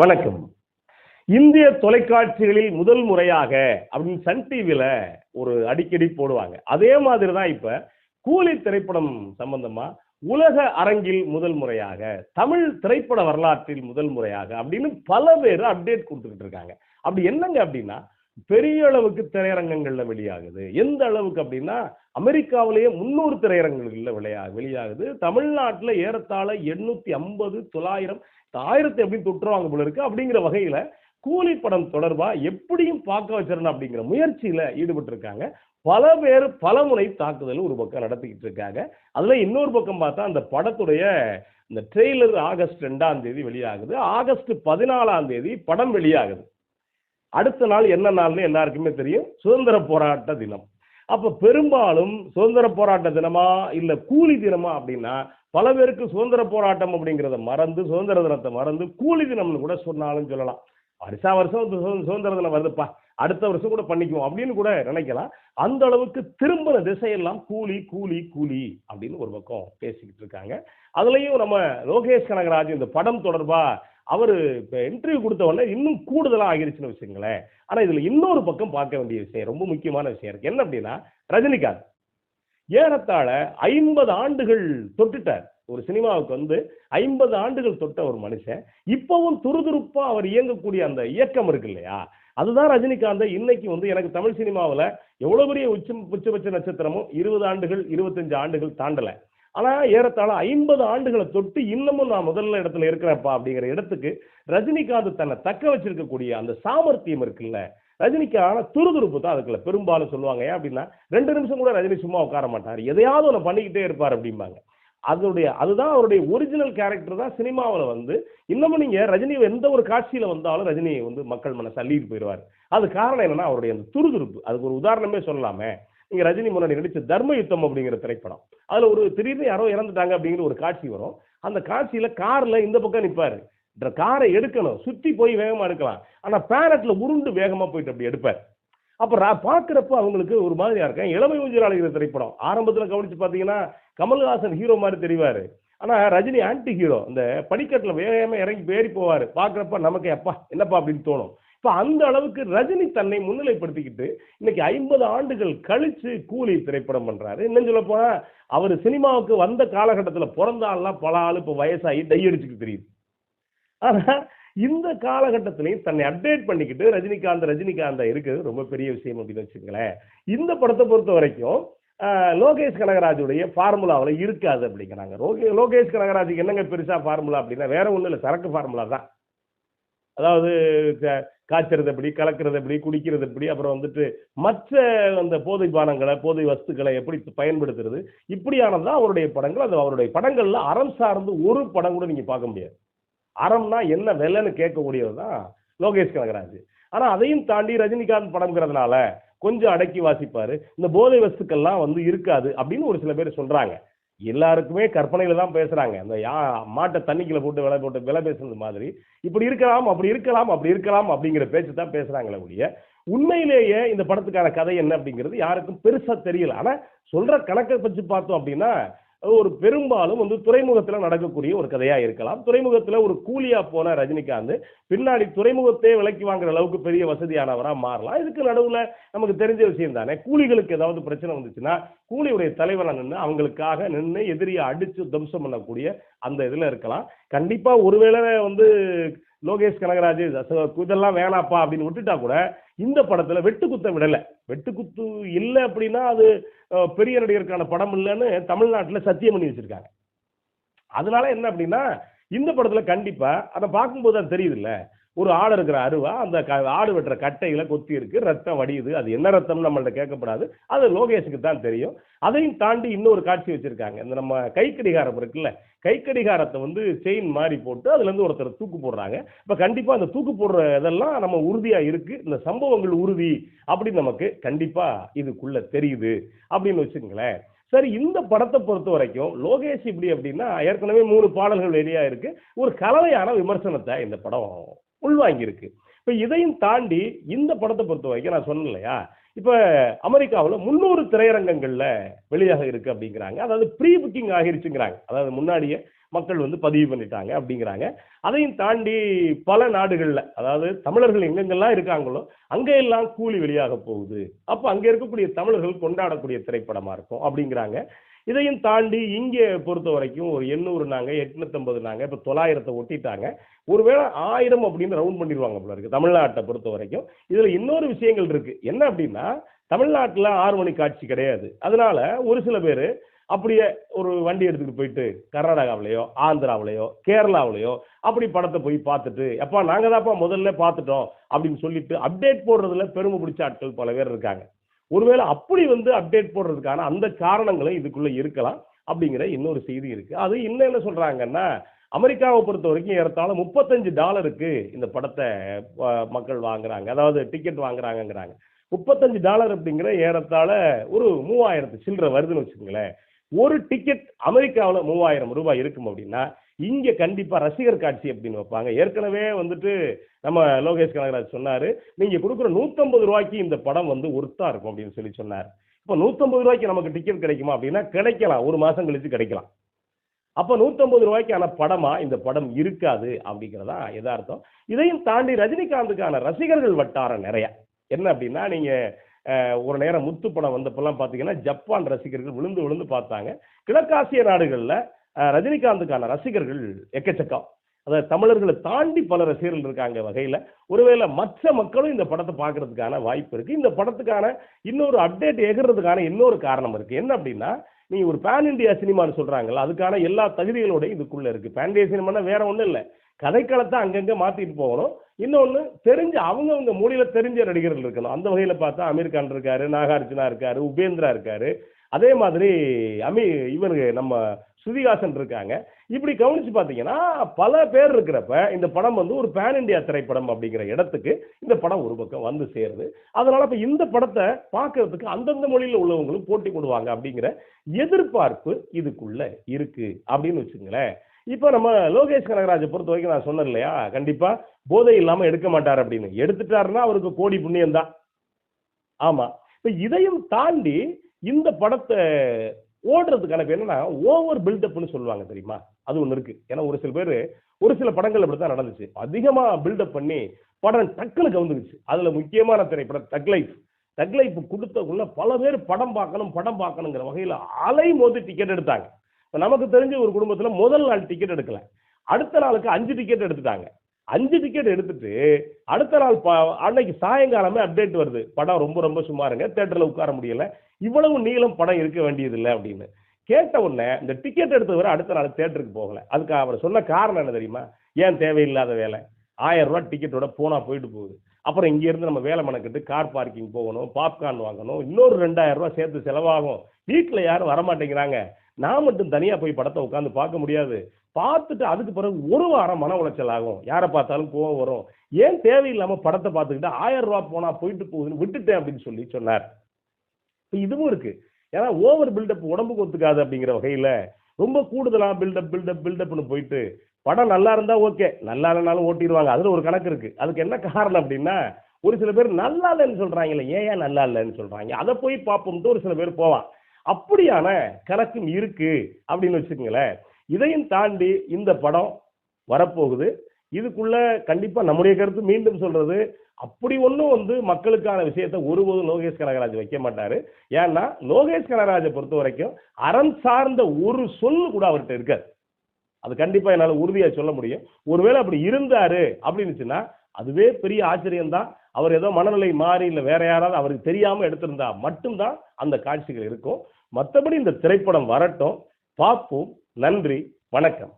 வணக்கம். இந்திய தொலைக்காட்சிகளில் முதல் முறையாக அப்படின்னு சன் டிவியில ஒரு அடிக்கடி போடுவாங்க. அதே மாதிரி தான் இப்ப கூலி திரைப்படம் சம்பந்தமா உலக அரங்கில் முதல் முறையாக தமிழ் திரைப்பட வரலாற்றில் முதல் முறையாக அப்படின்னு பல பேர் அப்டேட் கொடுத்துக்கிட்டு இருக்காங்க. அப்படி என்னங்க அப்படின்னா பெரிய அளவுக்கு திரையரங்கங்கள்ல வெளியாகுது. எந்த அளவுக்கு அப்படின்னா அமெரிக்காவிலேயே முன்னூறு திரையரங்குகள்ல விளையா வெளியாகுது. தமிழ்நாட்டுல ஏறத்தாழ எண்ணூத்தி ஐம்பது தொள்ளாயிரம் ஆயிரத்தை எப்படி தொற்றுவாங்க போல இருக்கு. அப்படிங்கிற வகையில கூலி படம் தொடர்பா எப்படியும் பார்க்க வச்சிடணும் அப்படிங்கிற முயற்சியில ஈடுபட்டு இருக்காங்க பல பேர் பலமுறை தாக்குதல் ஒரு பக்கம் நடத்திக்கிட்டு இருக்காங்க. அதுல இன்னொரு பக்கம் பார்த்தா அந்த படத்துடைய இந்த ட்ரெய்லர் ஆகஸ்ட் ரெண்டாம் தேதி வெளியாகுது. ஆகஸ்ட் பதினாலாம் தேதி படம் வெளியாகுது. அடுத்த நாள் என்ன நாள்னு எல்லாருக்குமே தெரியும். சுதந்திர போராட்ட தினம். அப்போ பெரும்பாலும் சுதந்திர போராட்ட தினமா இல்லை கூலி தினமா அப்படின்னா பல பேருக்கு சுதந்திர போராட்டம் அப்படிங்கிறத மறந்து சுதந்திர தினத்தை மறந்து கூலி தினம்னு கூட சொன்னாலும் சொல்லலாம். வருஷா வருஷம் சுதந்திர- சுதந்திர தினம் வருதுப்பா அடுத்த வருஷம் கூட பண்ணிக்குவோம் அப்படின்னு கூட நினைக்கலாம். அந்த அளவுக்கு திரும்பின திசையெல்லாம் கூலி கூலி கூலி அப்படின்னு ஒரு பக்கம் பேசிக்கிட்டு இருக்காங்க. அதுலேயும் நம்ம லோகேஷ் கனகராஜ் இந்த படம் தொடர்பாக அவர் இப்போ இன்டர்வியூ கொடுத்த உடனே இன்னும் கூடுதலாக ஆகிருச்சுன்னு வச்சுங்களேன் ஆனால் இதில் இன்னொரு பக்கம் பார்க்க வேண்டிய விஷயம் ரொம்ப முக்கியமான விஷயம் இருக்குது என்ன அப்படின்னா ரஜினிகாந்த். ஏறத்தாழ ஐம்பது ஆண்டுகள் தொட்டுட்டார். ஒரு சினிமாவுக்கு வந்து ஐம்பது ஆண்டுகள் தொட்ட ஒரு மனுஷன் இப்பவும் துருதுருப்பா அவர் இயங்கக்கூடிய அந்த இயக்கம் இருக்கு இல்லையா? அதுதான் ரஜினிகாந்தை இன்னைக்கு வந்து எனக்கு தமிழ் சினிமாவில் எவ்வளோ பெரிய உச்சம் உச்சபட்ச நட்சத்திரமும் இருபது ஆண்டுகள் இருபத்தஞ்சு ஆண்டுகள் தாண்டலை. ஆனால் ஏறத்தாழ ஐம்பது ஆண்டுகளை தொட்டு இன்னமும் நான் முதல்ல இடத்துல இருக்கிறப்பா அப்படிங்கிற இடத்துக்கு ரஜினிகாந்த் தன்னை தக்க வச்சிருக்கக்கூடிய அந்த சாமர்த்தியம் இருக்குல்ல ரஜினிக்கான துருதுருப்பு தான் அதுக்குள்ள பெரும்பாலும் சொல்லுவாங்க. ஏன் அப்படின்னா ரெண்டு நிமிஷம் கூட ரஜினி சும்மா உட்கார மாட்டார். எதையாவது ஒன்று பண்ணிக்கிட்டே இருப்பார் அப்படிம்பாங்க. அதனுடைய அதுதான் அவருடைய ஒரிஜினல் கேரக்டர் தான் சினிமாவில் வந்து இன்னமும் நீங்கள் ரஜினி எந்த ஒரு காட்சியில் வந்தாலும் ரஜினி வந்து மக்கள் மனசு அள்ளிட்டு போயிடுவார். அது காரணம் என்னன்னா அவருடைய அந்த துருதுருப்பு. அதுக்கு ஒரு உதாரணமே சொல்லலாமே. இங்க ரஜினி முன்னாடி நடிச்ச தர்ம யுத்தம் அப்படிங்கிற திரைப்படம். அதுல ஒரு திடீர்னு யாரோ இறந்துட்டாங்க அப்படிங்கிற ஒரு காட்சி வரும். அந்த காட்சியில கார்ல இந்த பக்கம் நிப்பாரு. காரை எடுக்கணும். சுத்தி போய் வேகமா எடுக்கலாம். ஆனா பேரட்ல உருண்டு வேகமா போயிட்டு அப்படி எடுப்பார். அப்ப ரா- அவங்களுக்கு ஒரு மாதிரியா இருக்கேன் இளமை ஊஞ்சலாளிகிற திரைப்படம். ஆரம்பத்துல கவனிச்சு பாத்தீங்கன்னா கமல்ஹாசன் ஹீரோ மாதிரி தெரிவாரு. ஆனா ரஜினி ஆன்டி ஹீரோ இந்த படிக்கட்டுல வேகமா இறங்கி பேரி போவாரு. பாக்குறப்ப நமக்கு அப்பா என்னப்பா அப்படின்னு தோணும். இப்ப அந்த அளவுக்கு ரஜினி தன்னை முன்னிலைப்படுத்திக்கிட்டு இன்னைக்கு ஐம்பது ஆண்டுகள் கழிச்சு கூலி திரைப்படம் பண்றாரு. இன்னும் சொல்ல போனா அவர் சினிமாவுக்கு வந்த காலகட்டத்தில் பிறந்த ஆள்லாம் பல ஆள் இப்ப வயசாகி டை தெரியுது. ஆனா இந்த காலகட்டத்திலையும் தன்னை அப்டேட் பண்ணிக்கிட்டு ரஜினிகாந்த் ரஜினிகாந்தா இருக்கிறது ரொம்ப பெரிய விஷயம் அப்படின்னு வச்சுக்கங்களேன். இந்த படத்தை பொறுத்த வரைக்கும் லோகேஷ் கனகராஜுடைய ஃபார்முலாவில் இருக்காது அப்படிங்கிறாங்க. லோகே லோகேஷ் கனகராஜுக்கு என்னங்க பெருசா ஃபார்முலா அப்படின்னா வேற ஒன்றும் இல்லை சரக்கு ஃபார்முலா தான். அதாவது காய்ச்சறது எப்படி கலக்கிறது எப்படி குடிக்கிறது எப்படி அப்புறம் வந்துட்டு மற்ற அந்த போதை பானங்களை போதை வஸ்துக்களை எப்படி பயன்படுத்துறது? இப்படியானதுதான் அவருடைய படங்கள். அது அவருடைய படங்கள்ல அறம் சார்ந்து ஒரு படம் கூட நீங்க பார்க்க முடியாது. அறம்னா என்ன விலைன்னு கேட்கக்கூடியது தான் லோகேஷ் கனகராஜ். ஆனா அதையும் தாண்டி ரஜினிகாந்த் படம்ங்கிறதுனால கொஞ்சம் அடக்கி வாசிப்பாரு. இந்த போதை வஸ்துக்கள்லாம் வந்து இருக்காது அப்படின்னு ஒரு சில பேர் சொல்றாங்க. எல்லாருக்குமே கற்பனையில தான் பேசுறாங்க. அந்த யா மாட்டை தண்ணிக்குள்ள போட்டு விலை போட்டு விலை பேசுறது மாதிரி. இப்படி இருக்கலாம் அப்படி இருக்கலாம் அப்படி இருக்கலாம் அப்படிங்கிற பேச்சு தான் பேசுறாங்களே ஒழிய உண்மையிலேயே இந்த படத்துக்கான கதை என்ன அப்படிங்கிறது யாருக்கும் பெருசா தெரியல. ஆனா சொல்ற கணக்கை வச்சு பார்த்தோம் அப்படின்னா ஒரு பெரும்பாலும் வந்து துறைமுகத்துல நடக்கக்கூடிய ஒரு கதையா இருக்கலாம். துறைமுகத்துல ஒரு கூலியா போன ரஜினிகாந்த் பின்னாடி துறைமுகத்தையே விலக்கி வாங்குற அளவுக்கு பெரிய வசதியானவரா மாறலாம். இதுக்கு நடுவுல நமக்கு தெரிஞ்ச விஷயம் தானே கூலிகளுக்கு ஏதாவது பிரச்சனை வந்துச்சுன்னா கூலியுடைய தலைவரை நின்று அவங்களுக்காக நின்று எதிரியை அடிச்சு தம்சம் பண்ணக்கூடிய அந்த இதுல இருக்கலாம். கண்டிப்பா ஒருவேளை வந்து லோகேஷ் கனகராஜ் இதெல்லாம் வேணாப்பா அப்படின்னு விட்டுட்டா கூட இந்த படத்தில் வெட்டுக்குத்த விடலை. வெட்டுக்குத்து இல்லை அப்படின்னா அது பெரிய நடிகருக்கான படம் இல்லைன்னு தமிழ்நாட்டில் சத்தியம் பண்ணி வச்சிருக்காங்க. அதனால என்ன அப்படின்னா இந்த படத்தில் கண்டிப்பாக அதை பார்க்கும்போது அது தெரியுதுல்ல. ஒரு ஆடு இருக்கிற அருவா அந்த க- ஆடு வெட்டுற கட்டையில கொத்தி இருக்கு ரத்தம் வடியுது. அது என்ன ரத்தம்னு நம்மள்ட்ட கேட்கப்படாது. அது லோகேஷுக்கு தான் தெரியும். அதையும் தாண்டி இன்னொரு காட்சி வச்சிருக்காங்க. இந்த நம்ம கைக்கடிகாரம் இருக்குல்ல கைக்கடிகாரத்தை வந்து செயின் மாதிரி போட்டு அதுல இருந்து ஒருத்தர் தூக்கு போடுறாங்க. இப்ப கண்டிப்பா அந்த தூக்கு போடுற இதெல்லாம் நம்ம உறுதியா இருக்கு. இந்த சம்பவங்கள் உறுதி அப்படின்னு நமக்கு கண்டிப்பா இதுக்குள்ள தெரியுது. அப்படின்னு வச்சுங்களேன் சரி இந்த படத்தை பொறுத்த வரைக்கும் லோகேஷ் இப்படி அப்படின்னா ஏற்கனவே மூணு பாடல்கள் வெளியா இருக்கு. ஒரு கலவையான விமர்சனத்தை இந்த படம் உள்வாங்கியிருக்கு. இப்போ இதையும் தாண்டி இந்த படத்தை பொறுத்த வரைக்கும் நான் சொன்னேன் இல்லையா? இப்போ அமெரிக்காவில் முந்நூறு திரையரங்கங்களில் வெளியாக இருக்கு அப்படிங்கிறாங்க. அதாவது ப்ரீ புக்கிங் ஆகிருச்சுங்கிறாங்க. அதாவது முன்னாடியே மக்கள் வந்து பதிவு பண்ணிட்டாங்க அப்படிங்கிறாங்க. அதையும் தாண்டி பல நாடுகளில் அதாவது தமிழர்கள் எங்கெங்கெல்லாம் இருக்காங்களோ அங்கெல்லாம் கூலி வெளியாக போகுது. அப்போ அங்கே இருக்கக்கூடிய தமிழர்கள் கொண்டாடக்கூடிய திரைப்படமாக இருக்கும் அப்படிங்கிறாங்க. இதையும் தாண்டி இங்கே பொறுத்த வரைக்கும் ஒரு எண்ணூறு நாங்கள் எட்நூத்தம்பது நாங்கள் இப்போ தொள்ளாயிரத்தை ஒட்டிட்டாங்க. ஒருவேளை ஆயிரம் அப்படின்னு ரவுண்ட் பண்ணிடுவாங்க போல இருக்கு தமிழ்நாட்டை பொறுத்த வரைக்கும். இதில் இன்னொரு விஷயங்கள் இருக்கு. என்ன அப்படின்னா தமிழ்நாட்டில் ஆறு மணி காட்சி கிடையாது. அதனால ஒரு சில பேர் அப்படியே ஒரு வண்டி எடுத்துக்கிட்டு போயிட்டு கர்நாடகாவிலையோ ஆந்திராவிலையோ கேரளாவிலையோ அப்படி படத்தை போய் பார்த்துட்டு அப்பா நாங்கள் தான்ப்பா முதல்ல பார்த்துட்டோம் அப்படின்னு சொல்லிட்டு அப்டேட் போடுறதுல பெருமை பிடிச்ச ஆட்கள் பல பேர் இருக்காங்க. ஒருவேளை அப்படி வந்து அப்டேட் போடுறதுக்கான அந்த காரணங்களும் இதுக்குள்ள இருக்கலாம் அப்படிங்கிற இன்னொரு செய்தி இருக்கு. அது இன்னும் என்ன சொல்றாங்கன்னா அமெரிக்காவை பொறுத்த வரைக்கும் ஏறத்தாழ முப்பத்தஞ்சு டாலருக்கு இந்த படத்தை மக்கள் வாங்குறாங்க. அதாவது டிக்கெட் வாங்குறாங்கங்கிறாங்க. முப்பத்தஞ்சு டாலர் அப்படிங்கிற ஏறத்தாழ ஒரு மூவாயிரத்து சில்லற வருதுன்னு வச்சுக்கோங்களேன். ஒரு டிக்கெட் அமெரிக்காவில் மூவாயிரம் ரூபாய் இருக்கும் அப்படின்னா இங்கே கண்டிப்பாக ரசிகர் காட்சி அப்படின்னு வைப்பாங்க. ஏற்கனவே வந்துட்டு நம்ம லோகேஷ் கனகராஜ் சொன்னார் நீங்கள் கொடுக்குற நூற்றம்பது ரூபாய்க்கு இந்த படம் வந்து ஒர்த்தாக இருக்கும் அப்படின்னு சொல்லி சொன்னார். இப்போ நூற்றம்பது ரூபாய்க்கு நமக்கு டிக்கெட் கிடைக்குமா அப்படின்னா கிடைக்கலாம். ஒரு மாதம் கழித்து கிடைக்கலாம். அப்போ நூற்றம்பது ரூபாய்க்கான படமா இந்த படம் இருக்காது அப்படிங்கிறதா எதார்த்தம் இதையும் தாண்டி ரஜினிகாந்துக்கான ரசிகர்கள் வட்டாரம் நிறைய. என்ன அப்படின்னா நீங்கள் ஒரு நேரம் முத்து படம் வந்தப்பெல்லாம் பார்த்தீங்கன்னா ஜப்பான் ரசிகர்கள் விழுந்து விழுந்து பார்த்தாங்க. கிழக்காசிய நாடுகளில் ரஜினிகாந்துக்கான ரசிகர்கள் எக்கச்சக்கம். அதாவது தமிழர்களை தாண்டி பல ரசிகர்கள் இருக்காங்க வகையில். ஒருவேளை மற்ற மக்களும் இந்த படத்தை பார்க்கறதுக்கான வாய்ப்பு இருக்குது இந்த படத்துக்கான இன்னொரு அப்டேட் எகிறதுக்கான இன்னொரு காரணம் இருக்குது என்ன அப்படின்னா நீ ஒரு பேன் இந்தியா சினிமான்னு சொல்கிறாங்கல்ல அதுக்கான எல்லா தகுதிகளோடையும் இதுக்குள்ளே இருக்குது பேன் இண்டியா சினிமானா வேற ஒன்றும் இல்லை. கதைக்களத்தை அங்கங்க மாத்திட்டு போகணும். இன்னொன்னு தெரிஞ்ச அவங்கவுங்க மொழியில் தெரிஞ்ச நடிகர்கள் இருக்கணும். அந்த வகையில பார்த்தா அமீர் கான் இருக்காரு நாகார்ஜுனா இருக்காரு உபேந்திரா இருக்காரு. அதே மாதிரி அமி இவரு நம்ம சுதிகாசன் இருக்காங்க. இப்படி கவனிச்சு பார்த்தீங்கன்னா பல பேர் இருக்கிறப்ப இந்த படம் வந்து ஒரு பேன் இண்டியா திரைப்படம் அப்படிங்கிற இடத்துக்கு இந்த படம் ஒரு பக்கம் வந்து சேருது. அதனால இப்போ இந்த படத்தை பார்க்கறதுக்கு அந்தந்த மொழியில் உள்ளவங்களும் போட்டி போடுவாங்க அப்படிங்கிற எதிர்பார்ப்பு இதுக்குள்ள இருக்கு. அப்படின்னு வச்சுங்களேன். இப்போ நம்ம லோகேஷ் கனகராஜை பொறுத்த வரைக்கும் நான் சொன்னேன் இல்லையா? கண்டிப்பாக போதை இல்லாமல் எடுக்க மாட்டார் அப்படின்னு. எடுத்துட்டாருன்னா அவருக்கு கோடி புண்ணியம் தான். ஆமாம் இப்போ இதையும் தாண்டி இந்த படத்தை ஓடுறதுக்கான இப்ப என்னன்னா ஓவர் பில்டப்னு சொல்லுவாங்க தெரியுமா? அது ஒன்று இருக்கு. ஏன்னா ஒரு சில பேர் ஒரு சில படங்கள் அப்படித்தான் நடந்துச்சு. அதிகமாக பில்டப் பண்ணி படம் டக்குன்னு கவுந்துருச்சு. அதில் முக்கியமான திரைப்படம் தக்லைஃப் லைஃப் தக் லைஃப் பல பேர் படம் பார்க்கணும் படம் பார்க்கணுங்கிற வகையில் அலை மோதி டிக்கெட் எடுத்தாங்க. நமக்கு தெரிஞ்ச ஒரு குடும்பத்தில் முதல் நாள் டிக்கெட் எடுக்கல. அடுத்த நாளுக்கு அஞ்சு டிக்கெட் எடுத்துட்டாங்க. அஞ்சு டிக்கெட் எடுத்துட்டு அடுத்த நாள் அன்னைக்கு சாயங்காலமே அப்டேட் வருது. படம் ரொம்ப ரொம்ப சுமாருங்க தேட்டரில் உட்கார முடியல. இவ்வளவு நீளம் படம் இருக்க வேண்டியதில்லை அப்படின்னு. கேட்ட உடனே இந்த டிக்கெட் எடுத்தவரை அடுத்த நாள் தேட்டருக்கு போகல. அதுக்கு அவர் சொன்ன காரணம் என்ன தெரியுமா? ஏன் தேவையில்லாத வேலை? ஆயிரம் ரூபா டிக்கெட்டோட போனா போயிட்டு போகுது. அப்புறம் இங்கேருந்து நம்ம வேலை மணக்கிட்டு கார் பார்க்கிங் போகணும் பாப்கார்ன் வாங்கணும் இன்னொரு ரெண்டாயிரம் ரூபா சேர்த்து செலவாகும். வீட்டில் யாரும் வரமாட்டேங்கிறாங்க. நான் மட்டும் தனியாக போய் படத்தை உட்காந்து பார்க்க முடியாது. பார்த்துட்டு அதுக்கு பிறகு ஒரு வாரம் மன உளைச்சல் ஆகும். யாரை பார்த்தாலும் கோவம் வரும். ஏன் தேவையில்லாமல் படத்தை பார்த்துக்கிட்டு ஆயிரம் ரூபா போனால் போயிட்டு போகுதுன்னு விட்டுட்டேன் அப்படின்னு சொல்லி சொன்னார். இப்போ இதுவும் இருக்குது ஏன்னா ஓவர் பில்டப் உடம்புக்கு ஒத்துக்காது அப்படிங்கிற வகையில் ரொம்ப கூடுதலாக பில்டப் பில்டப் பில்டப்னு போயிட்டு படம் நல்லா இருந்தால் ஓகே. நல்லா இல்லைனாலும் ஓட்டிடுவாங்க. அதில் ஒரு கணக்கு இருக்குது அதுக்கு என்ன காரணம் அப்படின்னா ஒரு சில பேர் நல்லா இல்லைன்னு சொல்கிறாங்களே ஏன் ஏன் நல்லா இல்லைன்னு சொல்கிறாங்க அதை போய் பார்ப்போம்ட்டு ஒரு சில பேர் போவான். அப்படியான கணக்கும் இருக்குது அப்படின்னு வச்சுக்கோங்களேன். இதையும் தாண்டி இந்த படம் வரப்போகுது. இதுக்குள்ள கண்டிப்பாக நம்முடைய கருத்து மீண்டும் சொல்கிறது அப்படி ஒன்றும் வந்து மக்களுக்கான விஷயத்தை ஒருபோதும் லோகேஷ் கனகராஜ் வைக்க மாட்டார். ஏன்னா லோகேஷ் கனகராஜை பொறுத்த வரைக்கும் அறம் சார்ந்த ஒரு சொல் கூட அவர்கிட்ட இருக்காது. அது கண்டிப்பாக என்னால் உறுதியாக சொல்ல முடியும். ஒருவேளை அப்படி இருந்தாரு அப்படின்னுச்சுன்னா அதுவே பெரிய ஆச்சரியம் தான் அவர் ஏதோ மனநிலை மாறி இல்லை வேற யாராவது அவருக்கு தெரியாமல் எடுத்திருந்தா மட்டும்தான் அந்த காட்சிகள் இருக்கும். மற்றபடி இந்த திரைப்படம் வரட்டும். பார்ப்போம். நன்றி. வணக்கம்.